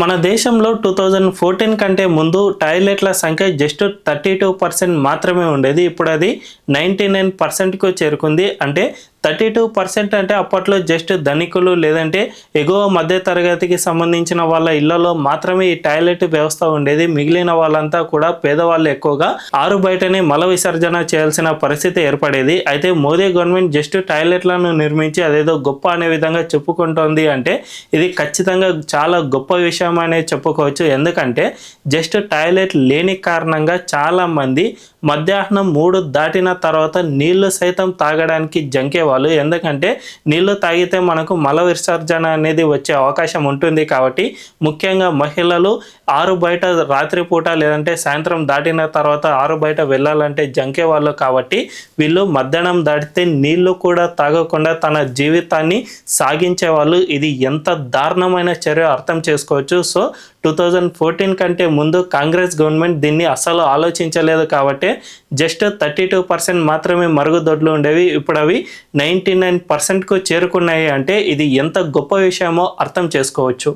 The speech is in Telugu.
మన దేశంలో టూ థౌజండ్ ఫోర్టీన్ కంటే ముందు టాయిలెట్ల సంఖ్య జస్ట్ థర్టీ టూ పర్సెంట్ మాత్రమే ఉండేది. ఇప్పుడు అది నైంటీ నైన్ పర్సెంట్కు చేరుకుంది. అంటే థర్టీ టూ పర్సెంట్ అంటే అప్పట్లో జస్ట్ ధనికులు లేదంటే ఎగువ మధ్య తరగతికి సంబంధించిన వాళ్ళ ఇళ్ళలో మాత్రమే ఈ టాయిలెట్ వ్యవస్థ ఉండేది. మిగిలిన వాళ్ళంతా కూడా పేదవాళ్ళు ఎక్కువగా ఆరు బయటనే మల విసర్జన చేయాల్సిన పరిస్థితి ఏర్పడేది. అయితే మోదీ గవర్నమెంట్ జస్ట్ టాయిలెట్లను నిర్మించి అదేదో గొప్ప అనే విధంగా చెప్పుకుంటోంది అంటే ఇది ఖచ్చితంగా చాలా గొప్ప విషయం అనేది చెప్పుకోవచ్చు. ఎందుకంటే జస్ట్ టాయిలెట్ లేని కారణంగా చాలా మంది మధ్యాహ్నం మూడు దాటిన తర్వాత నీళ్ళు సైతం తాగడానికి జంకేవారు. జంకేవాళ్ళు ఎందుకంటే నీళ్ళు తాగితే మనకు మల విసర్జన అనేది వచ్చే అవకాశం ఉంటుంది కాబట్టి ముఖ్యంగా మహిళలు ఆరు బయట రాత్రిపూట లేదంటే సాయంత్రం దాటిన తర్వాత ఆరు బయట వెళ్ళాలంటే జంకే వాళ్ళు కాబట్టి వీళ్ళు మధ్యాహ్నం దాటితే నీళ్ళు కూడా తాగకుండా తన జీవితాన్ని సాగించే వాళ్ళు. ఇది ఎంత దారుణమైన చర్య అర్థం చేసుకోవచ్చు. సో టూ థౌజండ్ ఫోర్టీన్ కంటే ముందు కాంగ్రెస్ గవర్నమెంట్ దీన్ని అసలు ఆలోచించలేదు కాబట్టి జస్ట్ థర్టీ టూ పర్సెంట్ మాత్రమే మరుగుదొడ్లు ఉండేవి. ఇప్పుడు అవి నైంటీ నైన్ పర్సెంట్కు చేరుకున్నాయి అంటే ఇది ఎంత గొప్ప విషయమో అర్థం చేసుకోవచ్చు.